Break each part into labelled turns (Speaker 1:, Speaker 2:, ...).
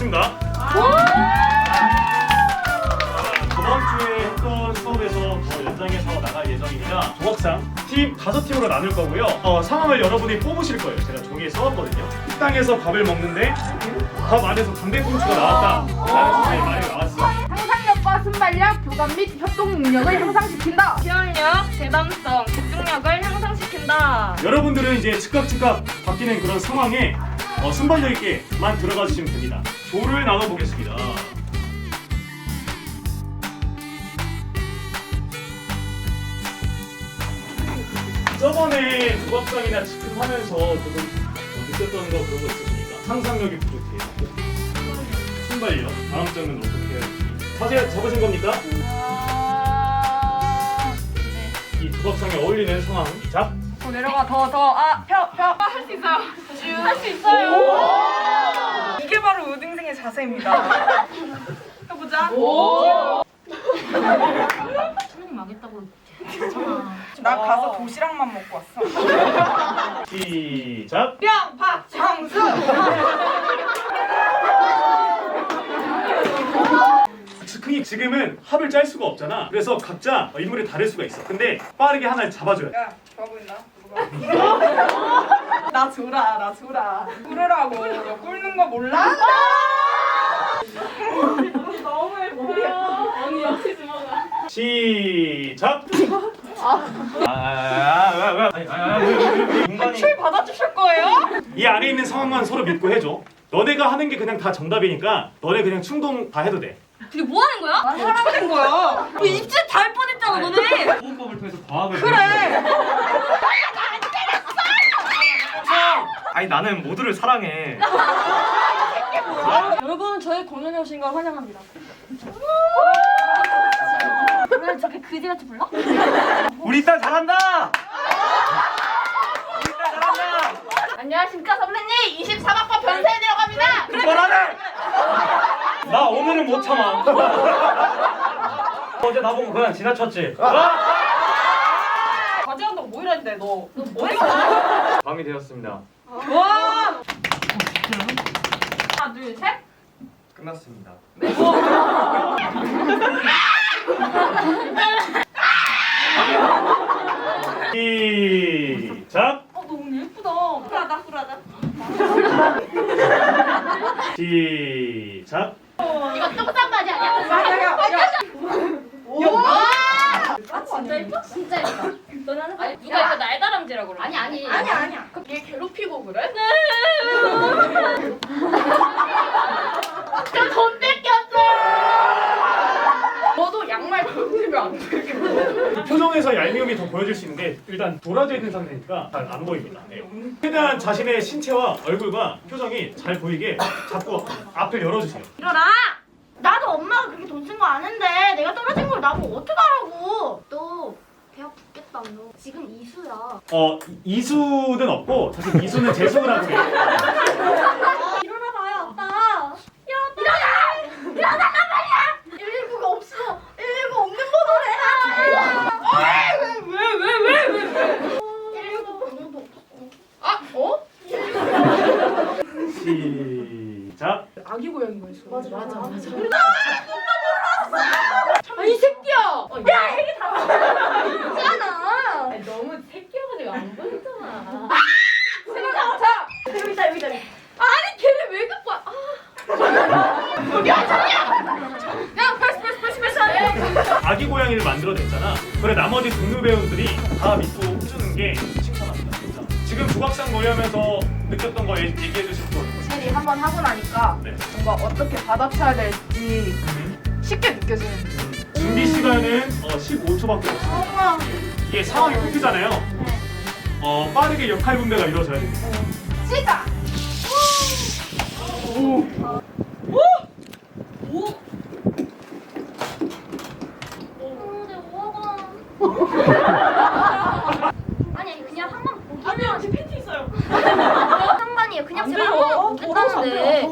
Speaker 1: 반갑습니다. 저번 주에 했던 수업에서 더 연장해서 나갈 예정입니다. 조각상 팀 다섯 팀으로 나눌 거고요. 어, 상황을 여러분이 뽑으실 거예요. 제가 종이에 써왔거든요. 식당에서 밥을 먹는데 밥 안에서 담배꽁초가 나왔다. 라는 선생님 말이 나왔어.
Speaker 2: 상상력과 순발력, 교감 및 협동 능력을 향상시킨다.
Speaker 3: 기억력, 대담성, 집중력을 향상시킨다.
Speaker 1: 여러분들은 이제 즉각 즉각 바뀌는 그런 상황에 어, 순발력 있게만 들어가 주시면 됩니다. 조를 나눠 보겠습니다. 저번에 조각상이나 집중하면서 조금 어, 느꼈던 거 그런 거 있으십니까? 상상력이 부족해요. 순발력. 다음 점은 어떻게 해야 될지. 자세히 적으신 겁니까?
Speaker 3: 아...
Speaker 1: 이 조각상에 어울리는 상황. 자,
Speaker 3: 더 내려가, 더, 더. 아, 펴, 펴. 할 수 있어요. 할 수 있어요. 이게 바로 우등생의 자세입니다. 해보자.
Speaker 2: 수능 망했다고.
Speaker 4: 나 가서 도시락만 먹고 왔어.
Speaker 1: 시작.
Speaker 4: 뿅! 박장수!
Speaker 1: 즉흥이 지금은 합을 짤 수가 없잖아. 그래서 각자 인물이 다를 수가 있어. 근데 빠르게 하나를 잡아줘야 돼.
Speaker 4: 야, 좋아 보인다. 나 줘라, 나 줘라. 꿀으라고. 너 꿀는 거 몰라? 너무 예뻐요. 언니 역시 주먹아.
Speaker 1: 시작. 공간이
Speaker 4: 출 받아주실 거예요?
Speaker 1: 이 안에 있는 상황만 서로 믿고 해줘. 너네가 하는 게 그냥 다 정답이니까 너네 그냥 충동 다 해도 돼.
Speaker 3: 그게 뭐 하는 거야?
Speaker 4: 하라는 거야.
Speaker 3: 너 입질 달 뻔했잖아, 너네.
Speaker 5: 호흡법을 통해서 과학을
Speaker 4: 그래.
Speaker 5: 아니 나는 모두를 사랑해
Speaker 3: 여러분, 저희 공연에 오신 걸 환영합니다. 왜 저렇게 그지같이 불러?
Speaker 5: 우리 딸 잘한다 우리 딸 잘한다
Speaker 2: 안녕하십니까 선배님. 24학번 변세에 들어갑니다.
Speaker 5: 그만하네 나 오늘은 못 참아 어제 나보고 그냥 지나쳤지
Speaker 4: 과제한다고 뭐 이랬는데 너. 너
Speaker 5: 밤이 되었습니다
Speaker 4: 와! 둘, 셋.
Speaker 5: 끝났습니다
Speaker 1: 시작.
Speaker 3: 어, 너무 예쁘다.
Speaker 4: 쿨하다, 쿨하다.
Speaker 1: 시작.
Speaker 2: 이거 똥싼 바지 아니야?
Speaker 4: 야, 야, 야.
Speaker 2: 아 진짜 예뻐? 진짜 예뻐.
Speaker 3: 너는 아니, 누가 이거 날다람쥐라고 그래?
Speaker 2: 아니 아니.
Speaker 4: 아니야, 아니야.
Speaker 2: 얘 괴롭히고 그래?
Speaker 3: 돈 뺏겼어.
Speaker 4: 너도 양말 벗으면 안 되게
Speaker 1: 표정에서 얄미움이 더 보여질 수 있는데 일단 돌아져 있는 상태니까 잘 안 보입니다. 네. 최대한 자신의 신체와 얼굴과 표정이 잘 보이게 자꾸 앞을 열어주세요.
Speaker 6: 일어나! 나도 엄마가 그렇게 돈 쓴 거 아는데 내가 떨어진 걸 나보고 어떡하라고 너 대학 붙겠다 너 지금 이수야
Speaker 1: 어 이- 이수는 없고 사실 이수는 재수라고 해요.
Speaker 6: 일어나 봐요 아빠 일어나! 일어나란 말이야! 119가 없어 119 없는 번호래
Speaker 4: 왜, 왜, 왜, 왜, 왜?
Speaker 6: 119 번호도 없어
Speaker 4: 아, 어?
Speaker 1: 시작.
Speaker 4: 아기 고양이가 있어.
Speaker 6: 맞아 맞아 맞아
Speaker 2: 아이 새끼야.
Speaker 6: 있잖아
Speaker 2: 아니, 너무 새끼여가지고 안 보이잖아.
Speaker 6: 자 여기 있다 여기 있다
Speaker 2: 아니 걔를 왜 갖고 와? 아. 야 패스 패스 패스 패스.
Speaker 1: 아기 고양이를 만들어냈잖아. 그래 나머지 동료 배우들이 다 믿고 해주는 게 칭찬합니다. 진짜. 지금 조각상 모여면서 느꼈던 거 얘- 얘기해 주실 분.
Speaker 4: 확실히 한번 하고 나니까
Speaker 1: 네.
Speaker 4: 뭔가 어떻게 받아쳐야 될지 쉽게 느껴지는
Speaker 1: 준비 시간은 어, 15초밖에 없어요. 이게 상황이 바뀌잖아요. 어, 빠르게 역할 분배가 이루어져야 됩니다.
Speaker 4: 시작!
Speaker 6: 오늘 아니 아니 그냥 한 번 보기만 제 팬티 있어요 상관이에요 그냥 제가 한 번 보겠다는데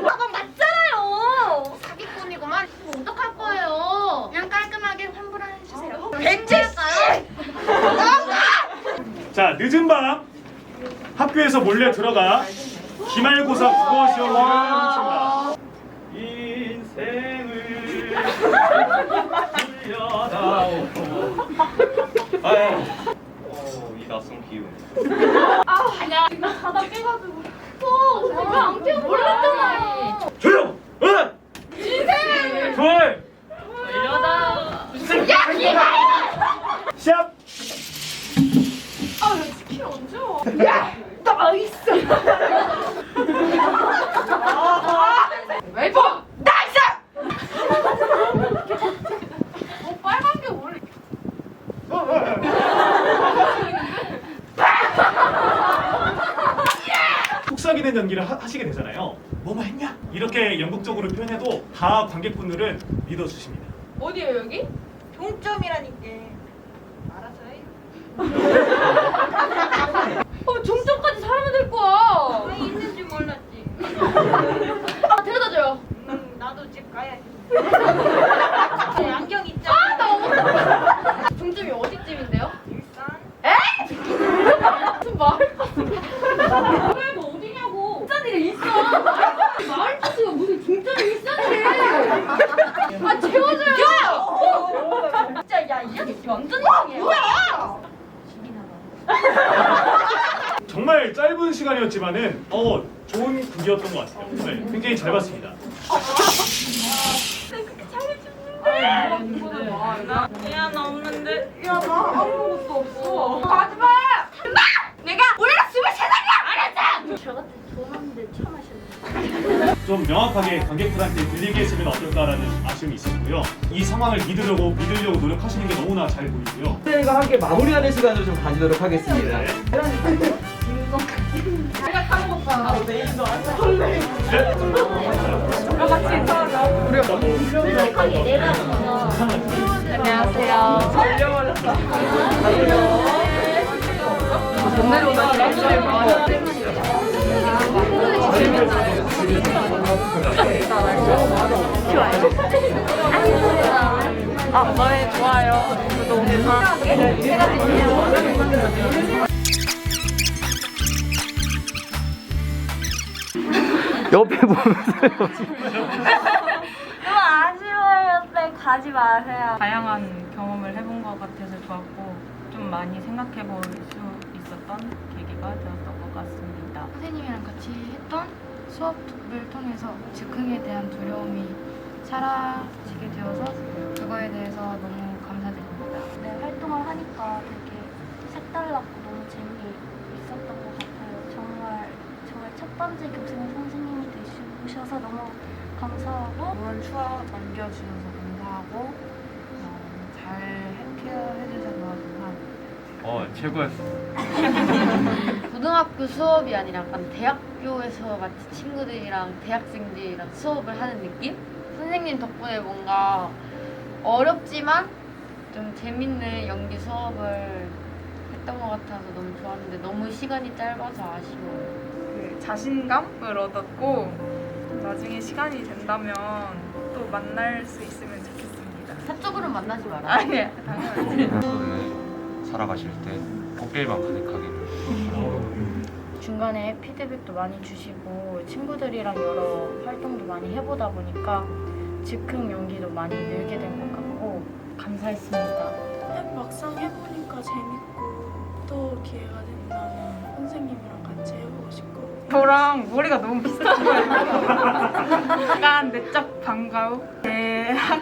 Speaker 6: 오빠가 맞잖아요 사기꾼이구만 뭐 어떡할 거예요 그냥 깔끔하게 환불해주세요 벤지
Speaker 1: 자, 늦은 밤 학교에서 몰래 들어가 기말고사 국어 시험을 치릅니다. 인생을 돌려다오.
Speaker 5: 아유. 어, 이 낯선 기운.
Speaker 2: 아니야 지금 바다 깨가지고 또 제가 안 깨고 몰랐잖아요
Speaker 5: 조용! 응!
Speaker 2: 인생을
Speaker 5: 둘!
Speaker 1: 시작.
Speaker 2: 아나 치킨 언제 와 웨이퍼 나이스 어 빨간 게 원래
Speaker 1: 연기를 하, 시게 되잖아요. 뭐뭐 했냐? 이렇게 연극적으로 표현해도 다 관객분들은 믿어주십니다.
Speaker 2: 어디에요 여기?
Speaker 3: 종점이라니까.
Speaker 2: 어 종점까지 사람을 데리고
Speaker 6: 와왜 있는지 몰랐지.
Speaker 2: 아, 데려다줘요
Speaker 3: 음, 나도 집 가야지.
Speaker 6: 내 안경 있잖아.
Speaker 2: 아나 종점이 어디쯤인데요?
Speaker 3: 일산.
Speaker 2: 무슨 마을 그래 너 어디냐고 일산이래 일산 마을 버스가 무슨 중점이 일산이래 아 채워줘요 진짜 야이 아저씨 완전 이상해 뭐야
Speaker 1: 정말 짧은 시간이었지만은 어 좋은 극이었던 것 같아요. 네, 굉장히 잘 봤습니다.
Speaker 3: 야, 나 없는데.
Speaker 2: 가지 마 내가 우리가 스물세 살이야 알았지
Speaker 6: 저 같은 좋아하는데 처음 하셨네.
Speaker 1: 좀 명확하게 관객분한테 들리게 했으면 어떨까라는 아쉬움이 있었고요. 이 상황을 믿으려고 믿으려고 노력하시는 게 너무나 잘 보이고요.
Speaker 7: 저희가 함께 마무리하는 시간을 좀 가지도록 하겠습니다.
Speaker 1: 네.
Speaker 6: 정확하게 내가
Speaker 2: 안녕하세요
Speaker 3: 아, 좋아요. 구독,
Speaker 7: 옆에 보면서
Speaker 6: 가지 마세요.
Speaker 3: 다양한 경험을 해본 것 같아서 좋았고 좀 많이 생각해 볼 수 있었던 계기가 되었던 것 같습니다.
Speaker 8: 선생님이랑 같이 했던 수업을 통해서 즉흥에 대한 두려움이 사라지게 되어서 그거에 대해서 너무 감사드립니다.
Speaker 6: 네, 활동을 하니까 되게 색달랐고 너무 재미있었던 것 같아요. 정말 정말 첫 번째 교생 선생님이 되셔서 너무 감사하고
Speaker 8: 좋은 추억 남겨주셔서 감사하고 어, 잘 해주셔서 감사합니다.
Speaker 5: 어, 최고였어.
Speaker 8: 고등학교 수업이 아니라 약간 대학교에서 마치 친구들이랑 대학생들이랑 수업을 하는 느낌? 선생님 덕분에 뭔가 어렵지만 좀 재밌는 연기 수업을 했던 것 같아서 너무 좋았는데 너무 시간이 짧아서 아쉬워요.
Speaker 3: 그 자신감을 얻었고 나중에 시간이 된다면 또 만날 수 있으면.
Speaker 8: 사적으로 만나지 마라.
Speaker 3: 아니야, 당연하지.
Speaker 9: 저는 살아가실 때 꽃길만 가득하기를
Speaker 8: 중간에 피드백도 많이 주시고 친구들이랑 여러 활동도 많이 해보다 보니까 즉흥 연기도 많이 늘게 된 것 같고 감사했습니다.
Speaker 10: 막상 해보니까 재밌고 또 기회가 된다면 선생님이랑 같이 해보고 싶고
Speaker 3: 저랑 머리가 너무 비슷한 거예요. 약간 내적 방과후 대학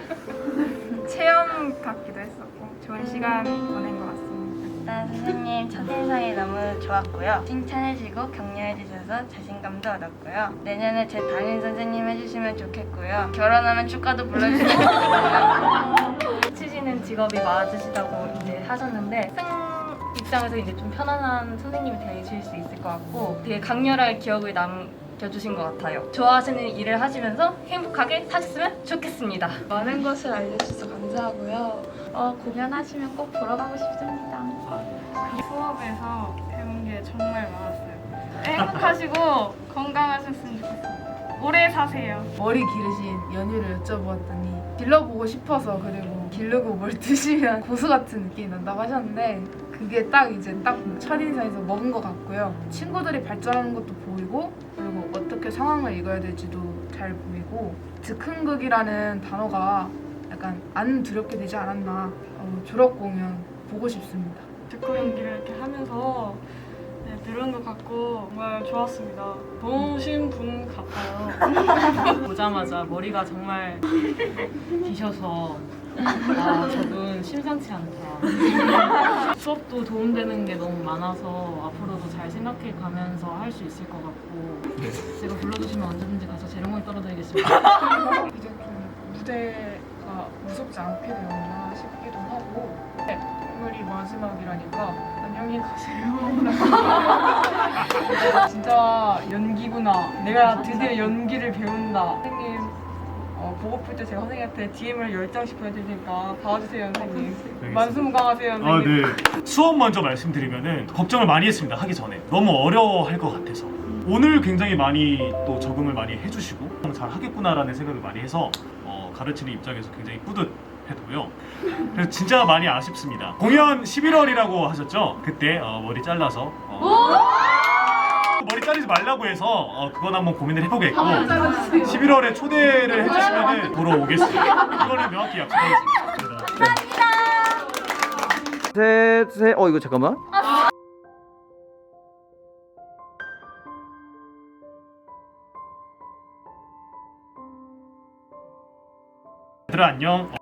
Speaker 3: 체험 같기도 했었고 좋은 시간 보낸 것 같습니다.
Speaker 8: 일단 선생님 첫인상이 너무 좋았고요. 칭찬해주고 격려해주셔서 자신감도 얻었고요. 내년에 제 담임 선생님 해주시면 좋겠고요. 결혼하면 축가도 좋겠고요. 치시는 직업이 맞으시다고 이제 하셨는데 승 입장에서 이제 좀 편안한 선생님이 되실 수 있을 것 같고 되게 강렬한 기억을 남 겨주신 것 같아요. 좋아하시는 일을 하시면서 행복하게 사셨으면 좋겠습니다.
Speaker 10: 많은 것을 알려주셔서 감사하고요. 어, 공연하시면 꼭 보러 가고 싶습니다.
Speaker 3: 수업에서 배운 게 정말 많았어요. 행복하시고 건강하셨으면 좋겠습니다. 오래 사세요.
Speaker 4: 머리 기르신 연유를 여쭤보았더니 길러보고 싶어서 그리고 기르고 뭘 드시면 고수 같은 느낌이 난다고 하셨는데 그 그게 딱 이제 딱 첫인상에서 먹은 것 같고요. 친구들이 발전하는 것도 보이고 그리고 어떻게 상황을 읽어야 될지도 잘 보이고 즉흥극이라는 단어가 약간 안 두렵게 되지 않았나 어, 졸업 공연 보고 싶습니다.
Speaker 3: 듣고 연기를 이렇게 하면서 네, 들은 것 같고 정말 좋았습니다. 좋으신 분 같아요.
Speaker 11: 보자마자 머리가 정말 기셔서 아 저분 심상치 않다. 수업도 도움되는 게 너무 많아서 앞으로도 잘 생각해 가면서 할 수 있을 것 같고 제가 불러주시면 언제든지 가서 재롱을 떨어드리겠습니다.
Speaker 4: 이제 좀 무대가 무섭지 않게 되었나 싶기도 하고 네, 오늘이 마지막이라니까 안녕히 가세요. 진짜 연기구나. 내가 드디어 연기를 배운다. 보고플 때 제가 선생님한테 DM을 10장씩 보내드릴 테니까 봐주세요 선생님. 만수무강하세요
Speaker 1: 아,
Speaker 4: 선생님.
Speaker 1: 네. 수업 먼저 말씀드리면은 걱정을 많이 했습니다. 하기 전에 너무 어려워할 것 같아서 오늘 굉장히 많이 또 적응을 많이 해주시고 잘 하겠구나라는 생각을 많이 해서 어, 가르치는 입장에서 굉장히 뿌듯했고요. 그래서 진짜 많이 아쉽습니다. 공연 11월이라고 하셨죠? 그때 어, 머리 잘라서 어, 머리 자르지 말라고 해서 어, 그건 한번 고민을 해보겠고 11월에 초대를 해주시면 보러 오겠습니다. 이거는 명확히 약속하겠습니다. 네.
Speaker 7: 셋, 셋. 어, 이거 잠깐만.
Speaker 1: 얘들아 안녕.